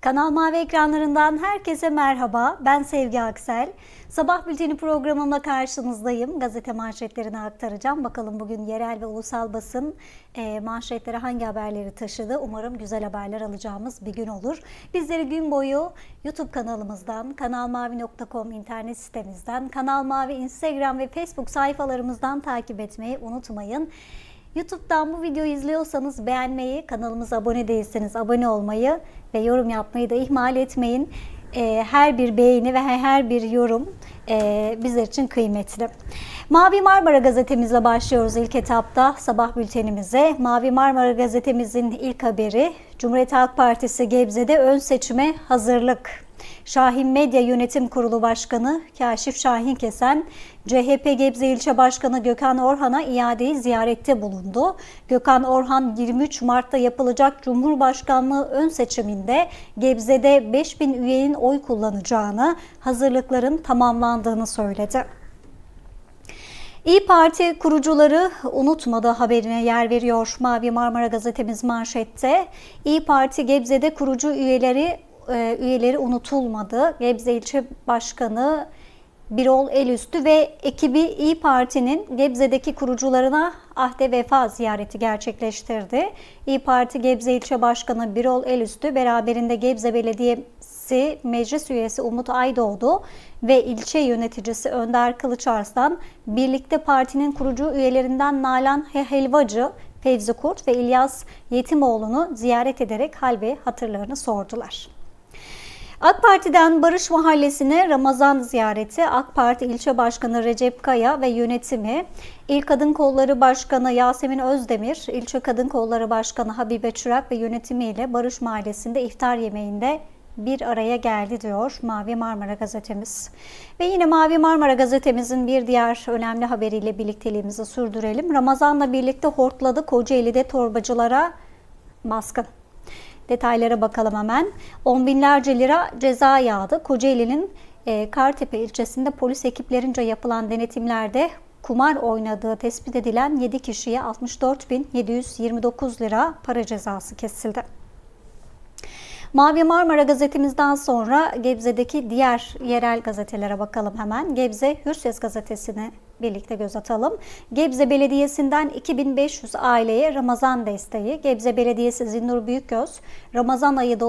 Kanal Mavi ekranlarından herkese merhaba. Ben Sevgi Aksel. Sabah bülteni programımla karşınızdayım. Gazete manşetlerini aktaracağım. Bakalım bugün yerel ve ulusal basın e, manşetlere hangi haberleri taşıdı. Umarım güzel haberler alacağımız bir gün olur. Bizleri gün boyu YouTube kanalımızdan, kanalmavi.com internet sitemizden, Kanal Mavi Instagram ve Facebook sayfalarımızdan takip etmeyi unutmayın. YouTube'dan bu videoyu izliyorsanız beğenmeyi, kanalımıza abone değilseniz abone olmayı ve yorum yapmayı da ihmal etmeyin. Ee, her bir beğeni ve her bir yorum e, bizler için kıymetli. Mavi Marmara gazetemizle başlıyoruz ilk etapta sabah bültenimize. Mavi Marmara gazetemizin ilk haberi Cumhuriyet Halk Partisi Gebze'de ön seçime hazırlık. Şahin Medya Yönetim Kurulu Başkanı Kaşif Şahin Kesen, CHP Gebze İlçe Başkanı Gökhan Orhan'a iadeyi ziyarette bulundu. Gökhan Orhan 23 Mart'ta yapılacak Cumhurbaşkanlığı ön seçiminde Gebze'de 5000 üyenin oy kullanacağını, hazırlıkların tamamlandığını söyledi. İyi Parti kurucuları unutmadı haberine yer veriyor Mavi Marmara gazetemiz manşette. İyi Parti Gebze'de kurucu üyeleri e, üyeleri unutulmadı. Gebze İlçe Başkanı Birol Elüstü ve ekibi İyi Parti'nin Gebze'deki kurucularına ahde vefa ziyareti gerçekleştirdi. İyi Parti Gebze İlçe Başkanı Birol Elüstü beraberinde Gebze Belediyesi Meclis Üyesi Umut Aydoğdu ve ilçe yöneticisi Önder Kılıçarslan birlikte partinin kurucu üyelerinden Nalan Helvacı, Fevzi Kurt ve İlyas Yetimoğlu'nu ziyaret ederek hal ve hatırlarını sordular. AK Parti'den Barış Mahallesi'ne Ramazan ziyareti AK Parti İlçe Başkanı Recep Kaya ve yönetimi, İl Kadın Kolları Başkanı Yasemin Özdemir, İlçe Kadın Kolları Başkanı Habibe Çırak ve yönetimiyle Barış Mahallesi'nde iftar yemeğinde bir araya geldi diyor Mavi Marmara gazetemiz. Ve yine Mavi Marmara gazetemizin bir diğer önemli haberiyle birlikteliğimizi sürdürelim. Ramazan'la birlikte hortladı Kocaeli'de torbacılara baskın. Detaylara bakalım hemen. On binlerce lira ceza yağdı. Kocaeli'nin e, Kartepe ilçesinde polis ekiplerince yapılan denetimlerde kumar oynadığı tespit edilen 7 kişiye 64.729 lira para cezası kesildi. Mavi Marmara gazetemizden sonra Gebze'deki diğer yerel gazetelere bakalım hemen. Gebze Hürses gazetesine birlikte göz atalım. Gebze Belediyesi'nden 2500 aileye Ramazan desteği. Gebze Belediyesi Zinnur Büyükgöz, Ramazan ayı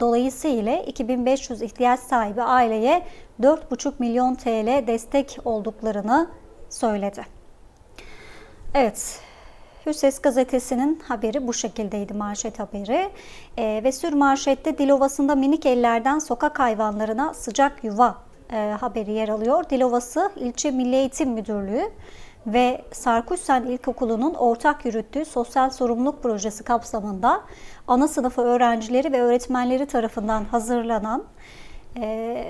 dolayısıyla 2500 ihtiyaç sahibi aileye 4,5 milyon TL destek olduklarını söyledi. Evet, Hüses gazetesinin haberi bu şekildeydi manşet haberi. E, ve sür manşette Dilovası'nda minik ellerden sokak hayvanlarına sıcak yuva e, haberi yer alıyor. Dilovası İlçe Milli Eğitim Müdürlüğü ve Sarkuşsen İlkokulu'nun ortak yürüttüğü sosyal sorumluluk projesi kapsamında ana sınıfı öğrencileri ve öğretmenleri tarafından hazırlanan e,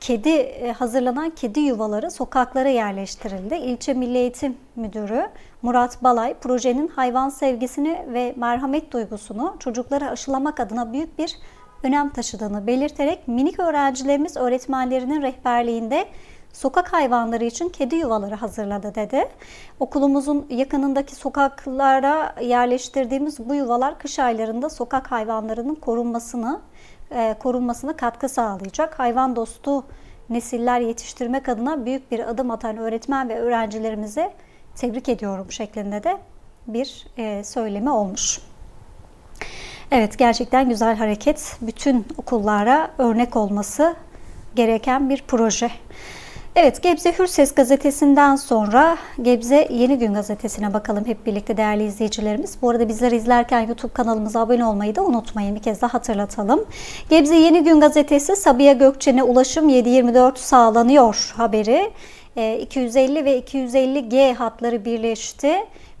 kedi e, hazırlanan kedi yuvaları sokaklara yerleştirildi. İlçe Milli Eğitim Müdürü Murat Balay projenin hayvan sevgisini ve merhamet duygusunu çocuklara aşılamak adına büyük bir önem taşıdığını belirterek minik öğrencilerimiz öğretmenlerinin rehberliğinde sokak hayvanları için kedi yuvaları hazırladı dedi. Okulumuzun yakınındaki sokaklara yerleştirdiğimiz bu yuvalar kış aylarında sokak hayvanlarının korunmasını e, korunmasına katkı sağlayacak. Hayvan dostu nesiller yetiştirmek adına büyük bir adım atan öğretmen ve öğrencilerimize tebrik ediyorum şeklinde de bir e, söylemi olmuş. Evet gerçekten güzel hareket. Bütün okullara örnek olması gereken bir proje. Evet Gebze Hürses gazetesinden sonra Gebze Yeni Gün gazetesine bakalım hep birlikte değerli izleyicilerimiz. Bu arada bizleri izlerken YouTube kanalımıza abone olmayı da unutmayın. Bir kez daha hatırlatalım. Gebze Yeni Gün gazetesi Sabiha Gökçen'e ulaşım 724 sağlanıyor haberi. 250 ee, ve 250G hatları birleşti.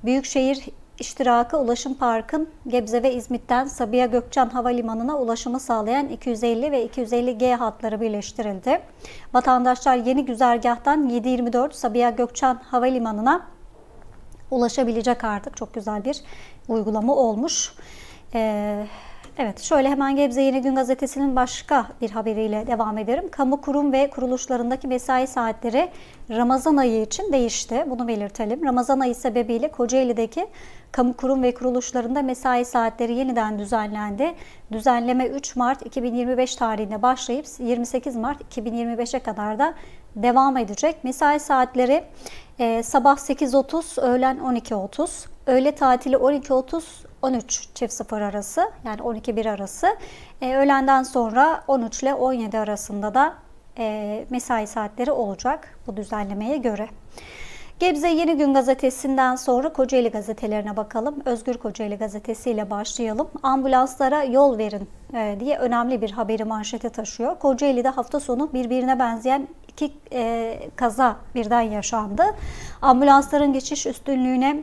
Büyükşehir İştiraka Ulaşım Park'ın Gebze ve İzmit'ten Sabiha Gökçen Havalimanı'na ulaşımı sağlayan 250 ve 250G hatları birleştirildi. Vatandaşlar yeni güzergahtan 724 Sabiha Gökçen Havalimanı'na ulaşabilecek artık. Çok güzel bir uygulama olmuş. Ee, Evet, şöyle hemen Gebze Yeni Gün Gazetesi'nin başka bir haberiyle devam ederim. Kamu kurum ve kuruluşlarındaki mesai saatleri Ramazan ayı için değişti. Bunu belirtelim. Ramazan ayı sebebiyle Kocaeli'deki kamu kurum ve kuruluşlarında mesai saatleri yeniden düzenlendi. Düzenleme 3 Mart 2025 tarihinde başlayıp 28 Mart 2025'e kadar da devam edecek. Mesai saatleri e, sabah 8.30, öğlen 12.30, öğle tatili 12.30, 13 çift sıfır arası yani 12-1 arası. E, öğlenden sonra 13 ile 17 arasında da e, mesai saatleri olacak bu düzenlemeye göre. Gebze Yeni Gün gazetesinden sonra Kocaeli gazetelerine bakalım. Özgür Kocaeli gazetesi ile başlayalım. Ambulanslara yol verin e, diye önemli bir haberi manşete taşıyor. Kocaeli'de hafta sonu birbirine benzeyen iki e, kaza birden yaşandı. Ambulansların geçiş üstünlüğüne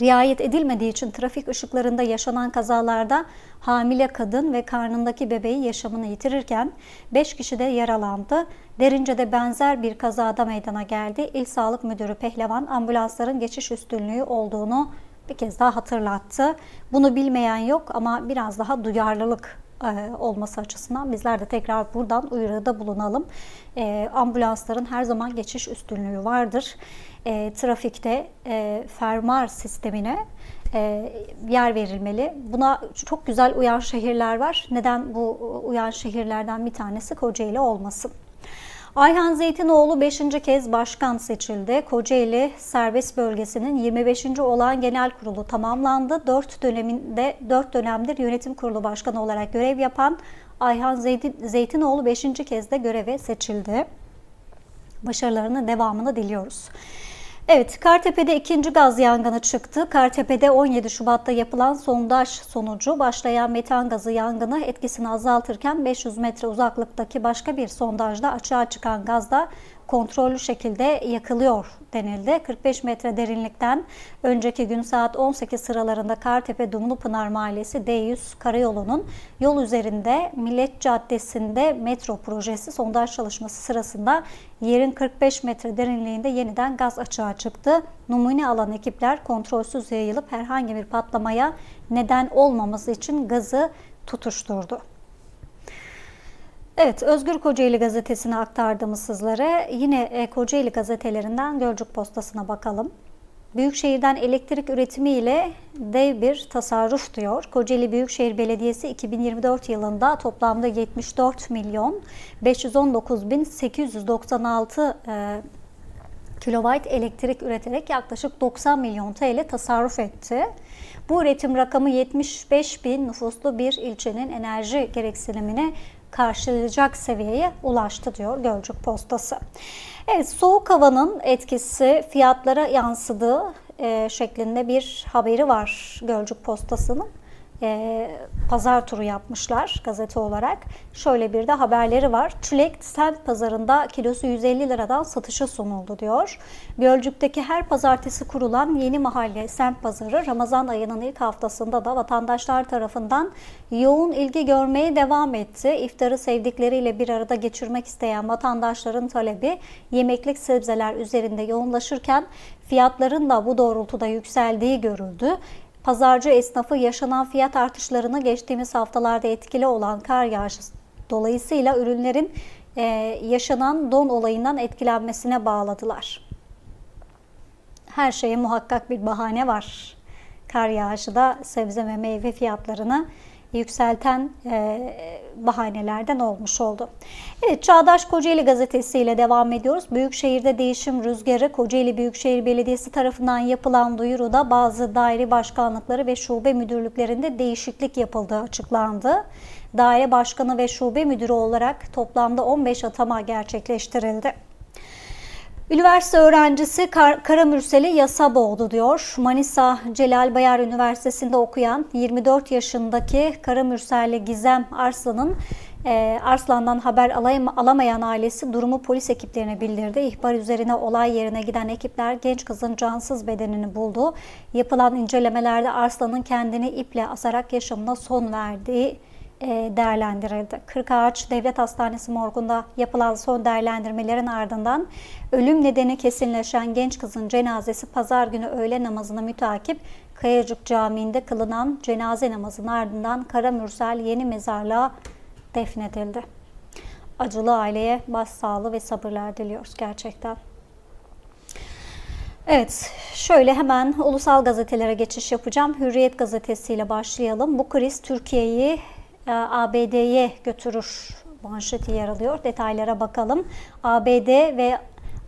riayet edilmediği için trafik ışıklarında yaşanan kazalarda hamile kadın ve karnındaki bebeği yaşamını yitirirken 5 kişi de yaralandı. Derince'de benzer bir kazada meydana geldi. İl Sağlık Müdürü Pehlevan ambulansların geçiş üstünlüğü olduğunu bir kez daha hatırlattı. Bunu bilmeyen yok ama biraz daha duyarlılık olması açısından bizler de tekrar buradan uyarıda bulunalım. E, ambulansların her zaman geçiş üstünlüğü vardır. E, trafikte e, fermuar sistemine e, yer verilmeli. Buna çok güzel uyan şehirler var. Neden bu uyan şehirlerden bir tanesi Kocaeli olmasın? Ayhan Zeytinoğlu 5. kez başkan seçildi. Kocaeli Serbest Bölgesi'nin 25. olan genel kurulu tamamlandı. 4 döneminde 4 dönemdir yönetim kurulu başkanı olarak görev yapan Ayhan Zeytinoğlu 5. kez de göreve seçildi. Başarılarının devamını diliyoruz. Evet, Kartepe'de ikinci gaz yangını çıktı. Kartepe'de 17 Şubat'ta yapılan sondaj sonucu başlayan metan gazı yangını etkisini azaltırken 500 metre uzaklıktaki başka bir sondajda açığa çıkan gazda kontrollü şekilde yakılıyor denildi. 45 metre derinlikten önceki gün saat 18 sıralarında Kartepe Dumlupınar Mahallesi D100 Karayolu'nun yol üzerinde Millet Caddesi'nde metro projesi sondaj çalışması sırasında yerin 45 metre derinliğinde yeniden gaz açığa çıktı. Numune alan ekipler kontrolsüz yayılıp herhangi bir patlamaya neden olmaması için gazı tutuşturdu. Evet, Özgür Kocaeli gazetesine aktardığımız sizlere yine e, Kocaeli gazetelerinden Gölcük Postası'na bakalım. Büyükşehir'den elektrik üretimi ile dev bir tasarruf diyor. Kocaeli Büyükşehir Belediyesi 2024 yılında toplamda 74 milyon 519 bin 896 e, kilowatt elektrik üreterek yaklaşık 90 milyon TL tasarruf etti. Bu üretim rakamı 75 bin nüfuslu bir ilçenin enerji gereksinimine karşılayacak seviyeye ulaştı diyor Gölcük Postası. Evet soğuk havanın etkisi fiyatlara yansıdığı e, şeklinde bir haberi var Gölcük Postası'nın e, pazar turu yapmışlar gazete olarak. Şöyle bir de haberleri var. Çilek sent pazarında kilosu 150 liradan satışa sunuldu diyor. Gölcük'teki her pazartesi kurulan yeni mahalle semt pazarı Ramazan ayının ilk haftasında da vatandaşlar tarafından yoğun ilgi görmeye devam etti. İftarı sevdikleriyle bir arada geçirmek isteyen vatandaşların talebi yemeklik sebzeler üzerinde yoğunlaşırken fiyatların da bu doğrultuda yükseldiği görüldü. Pazarcı esnafı yaşanan fiyat artışlarını geçtiğimiz haftalarda etkili olan kar yağışı dolayısıyla ürünlerin e, yaşanan don olayından etkilenmesine bağladılar. Her şeye muhakkak bir bahane var. Kar yağışı da sebze ve meyve fiyatlarını yükselten e, bahanelerden olmuş oldu. Evet Çağdaş Kocaeli Gazetesi ile devam ediyoruz. Büyükşehir'de değişim rüzgarı Kocaeli Büyükşehir Belediyesi tarafından yapılan duyuruda bazı daire başkanlıkları ve şube müdürlüklerinde değişiklik yapıldığı açıklandı. Daire başkanı ve şube müdürü olarak toplamda 15 atama gerçekleştirildi. Üniversite öğrencisi Kar Karamürsel'i yasa boğdu diyor. Manisa Celal Bayar Üniversitesi'nde okuyan 24 yaşındaki Karamürselli Gizem Arslan'ın e, Arslan'dan haber alamayan ailesi durumu polis ekiplerine bildirdi. İhbar üzerine olay yerine giden ekipler genç kızın cansız bedenini buldu. Yapılan incelemelerde Arslan'ın kendini iple asarak yaşamına son verdiği değerlendirildi. Kırkağaç Devlet Hastanesi morgunda yapılan son değerlendirmelerin ardından ölüm nedeni kesinleşen genç kızın cenazesi pazar günü öğle namazına mütakip Kayacık Camii'nde kılınan cenaze namazının ardından Karamürsel Yeni Mezarlığa defnedildi. Acılı aileye başsağlığı ve sabırlar diliyoruz gerçekten. Evet, şöyle hemen ulusal gazetelere geçiş yapacağım. Hürriyet gazetesiyle başlayalım. Bu kriz Türkiye'yi e, ABD'ye götürür manşeti yer alıyor. Detaylara bakalım. ABD ve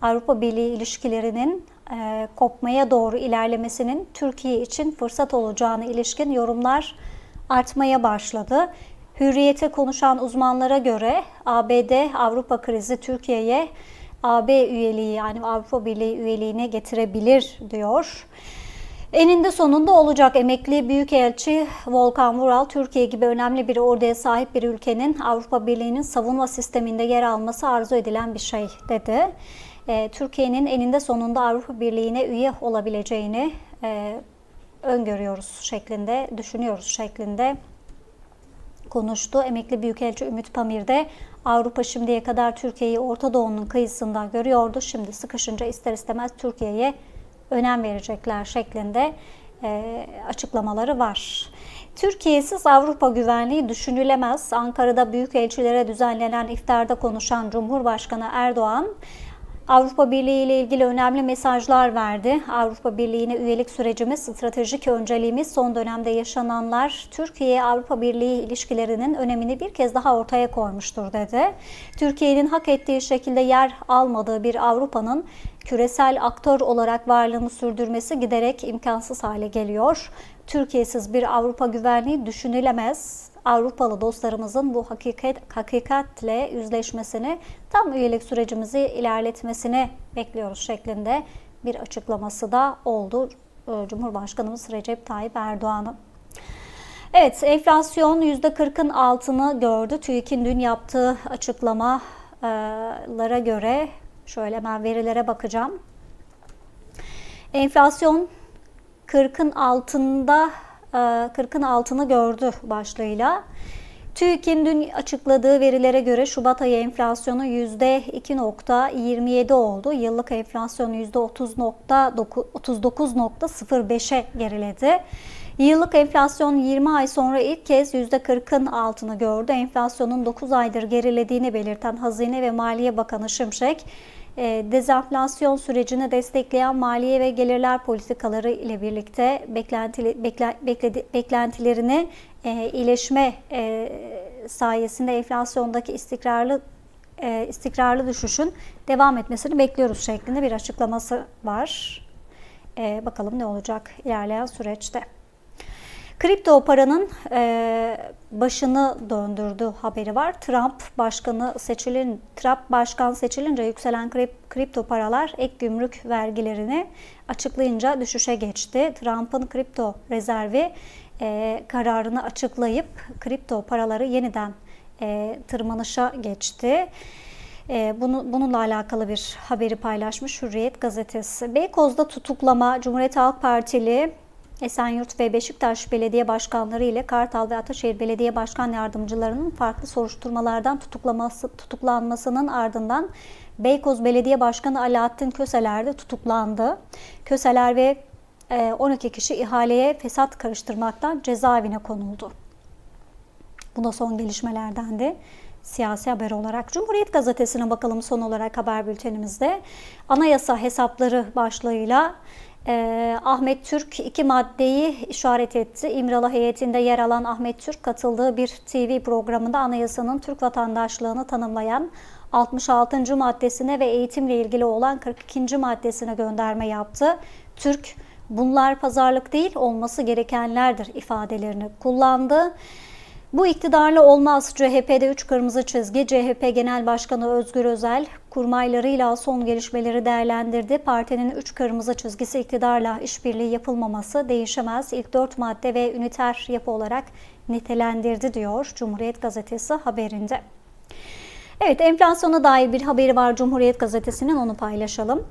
Avrupa Birliği ilişkilerinin e, kopmaya doğru ilerlemesinin Türkiye için fırsat olacağına ilişkin yorumlar artmaya başladı. Hürriyete konuşan uzmanlara göre ABD Avrupa krizi Türkiye'ye AB üyeliği yani Avrupa Birliği üyeliğine getirebilir diyor. Eninde sonunda olacak emekli Büyükelçi Volkan Vural, Türkiye gibi önemli bir orduya sahip bir ülkenin Avrupa Birliği'nin savunma sisteminde yer alması arzu edilen bir şey dedi. E, Türkiye'nin eninde sonunda Avrupa Birliği'ne üye olabileceğini e, öngörüyoruz şeklinde, düşünüyoruz şeklinde konuştu. Emekli Büyükelçi Ümit Pamir de Avrupa şimdiye kadar Türkiye'yi Orta Doğu'nun kıyısında görüyordu. Şimdi sıkışınca ister istemez Türkiye'ye önem verecekler şeklinde e, açıklamaları var. Türkiye'siz Avrupa güvenliği düşünülemez. Ankara'da büyükelçilere düzenlenen iftarda konuşan Cumhurbaşkanı Erdoğan, Avrupa Birliği ile ilgili önemli mesajlar verdi. Avrupa Birliği'ne üyelik sürecimiz stratejik önceliğimiz son dönemde yaşananlar Türkiye Avrupa Birliği ilişkilerinin önemini bir kez daha ortaya koymuştur dedi. Türkiye'nin hak ettiği şekilde yer almadığı bir Avrupa'nın küresel aktör olarak varlığını sürdürmesi giderek imkansız hale geliyor. Türkiye'siz bir Avrupa güvenliği düşünülemez. Avrupalı dostlarımızın bu hakikat, hakikatle yüzleşmesini, tam üyelik sürecimizi ilerletmesini bekliyoruz şeklinde bir açıklaması da oldu Cumhurbaşkanımız Recep Tayyip Erdoğan'ın. Evet, enflasyon %40'ın altını gördü. TÜİK'in dün yaptığı açıklamalara göre şöyle hemen verilere bakacağım. Enflasyon 40'ın altında 40'ın altını gördü başlığıyla. TÜİK'in dün açıkladığı verilere göre Şubat ayı enflasyonu %2.27 oldu. Yıllık enflasyonu %39.05'e geriledi. Yıllık enflasyon 20 ay sonra ilk kez %40'ın altını gördü. Enflasyonun 9 aydır gerilediğini belirten Hazine ve Maliye Bakanı Şimşek, dezenflasyon sürecini destekleyen maliye ve gelirler politikaları ile birlikte beklentili, bekle, bekledi, beklentilerini e, iyileşme e, sayesinde enflasyondaki istikrarlı e, istikrarlı düşüşün devam etmesini bekliyoruz şeklinde bir açıklaması var. E, bakalım ne olacak ilerleyen süreçte. Kripto paranın e, başını döndürdü haberi var. Trump başkanı seçilin Trump başkan seçilince yükselen kripto paralar ek gümrük vergilerini açıklayınca düşüşe geçti. Trump'ın kripto rezervi e, kararını açıklayıp kripto paraları yeniden e, tırmanışa geçti. E, bunu, bununla alakalı bir haberi paylaşmış Hürriyet gazetesi. Beykoz'da tutuklama Cumhuriyet Halk Partili Esenyurt ve Beşiktaş Belediye Başkanları ile Kartal ve Ataşehir Belediye Başkan Yardımcılarının farklı soruşturmalardan tutuklaması, tutuklanmasının ardından Beykoz Belediye Başkanı Alaaddin Köseler de tutuklandı. Köseler ve 12 e, kişi ihaleye fesat karıştırmaktan cezaevine konuldu. Bu da son gelişmelerdendi siyasi haber olarak. Cumhuriyet Gazetesi'ne bakalım son olarak haber bültenimizde. Anayasa hesapları başlığıyla e, Ahmet Türk iki maddeyi işaret etti. İmralı heyetinde yer alan Ahmet Türk katıldığı bir TV programında anayasanın Türk vatandaşlığını tanımlayan 66. maddesine ve eğitimle ilgili olan 42. maddesine gönderme yaptı. Türk bunlar pazarlık değil olması gerekenlerdir ifadelerini kullandı. Bu iktidarla olmaz. CHP'de 3 kırmızı çizgi. CHP Genel Başkanı Özgür Özel kurmaylarıyla son gelişmeleri değerlendirdi. Partinin 3 kırmızı çizgisi iktidarla işbirliği yapılmaması değişemez. İlk 4 madde ve üniter yapı olarak nitelendirdi diyor Cumhuriyet Gazetesi haberinde. Evet enflasyona dair bir haberi var Cumhuriyet Gazetesi'nin onu paylaşalım.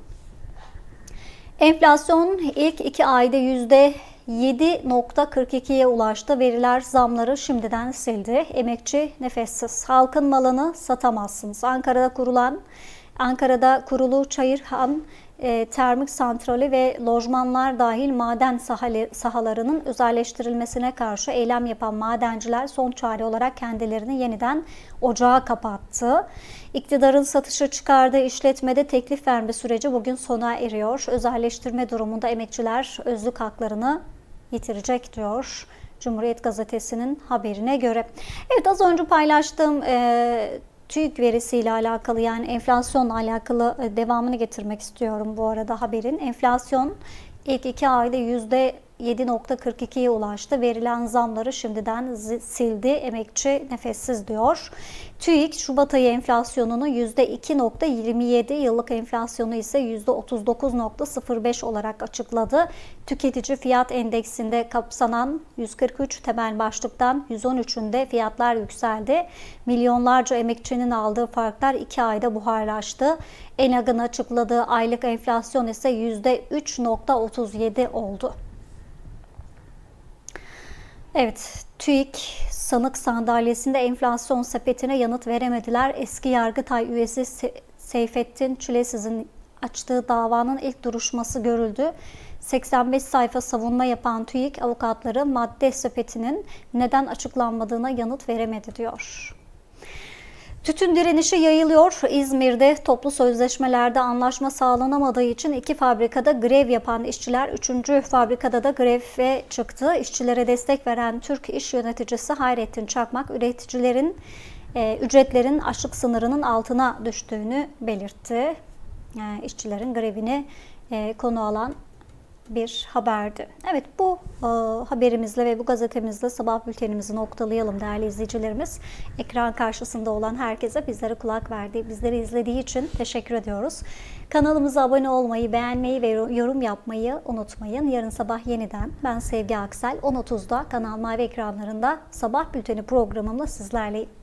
Enflasyon ilk iki ayda yüzde 7.42'ye ulaştı. Veriler zamları şimdiden sildi. Emekçi nefessiz. Halkın malını satamazsınız. Ankara'da kurulan Ankara'da kurulu Çayırhan e, termik santrali ve lojmanlar dahil maden sahali, sahalarının özelleştirilmesine karşı eylem yapan madenciler son çare olarak kendilerini yeniden ocağa kapattı. İktidarın satışa çıkardığı işletmede teklif verme süreci bugün sona eriyor. Özelleştirme durumunda emekçiler özlük haklarını yitirecek diyor. Cumhuriyet Gazetesi'nin haberine göre. Evet az önce paylaştığım e, TÜİK verisiyle alakalı yani enflasyonla alakalı e, devamını getirmek istiyorum bu arada haberin. Enflasyon ilk iki ayda yüzde 7.42'ye ulaştı. Verilen zamları şimdiden sildi. Emekçi nefessiz diyor. TÜİK Şubat ayı enflasyonunu %2.27, yıllık enflasyonu ise %39.05 olarak açıkladı. Tüketici fiyat endeksinde kapsanan 143 temel başlıktan 113'ünde fiyatlar yükseldi. Milyonlarca emekçinin aldığı farklar 2 ayda buharlaştı. ENAG'ın açıkladığı aylık enflasyon ise %3.37 oldu. Evet, TÜİK sanık sandalyesinde enflasyon sepetine yanıt veremediler. Eski Yargıtay üyesi Se- Seyfettin Çilesiz'in açtığı davanın ilk duruşması görüldü. 85 sayfa savunma yapan TÜİK avukatları madde sepetinin neden açıklanmadığına yanıt veremedi diyor. Tütün direnişi yayılıyor. İzmir'de toplu sözleşmelerde anlaşma sağlanamadığı için iki fabrikada grev yapan işçiler üçüncü fabrikada da greve çıktı. İşçilere destek veren Türk iş yöneticisi Hayrettin Çakmak üreticilerin e, ücretlerin açlık sınırının altına düştüğünü belirtti. E, işçilerin grevini e, konu alan bir haberdi. Evet bu e, haberimizle ve bu gazetemizle sabah bültenimizi noktalayalım değerli izleyicilerimiz. Ekran karşısında olan herkese bizlere kulak verdiği, bizleri izlediği için teşekkür ediyoruz. Kanalımıza abone olmayı, beğenmeyi ve yorum yapmayı unutmayın. Yarın sabah yeniden ben Sevgi Aksel 10.30'da Kanal Mavi ekranlarında sabah bülteni programımla sizlerleyim.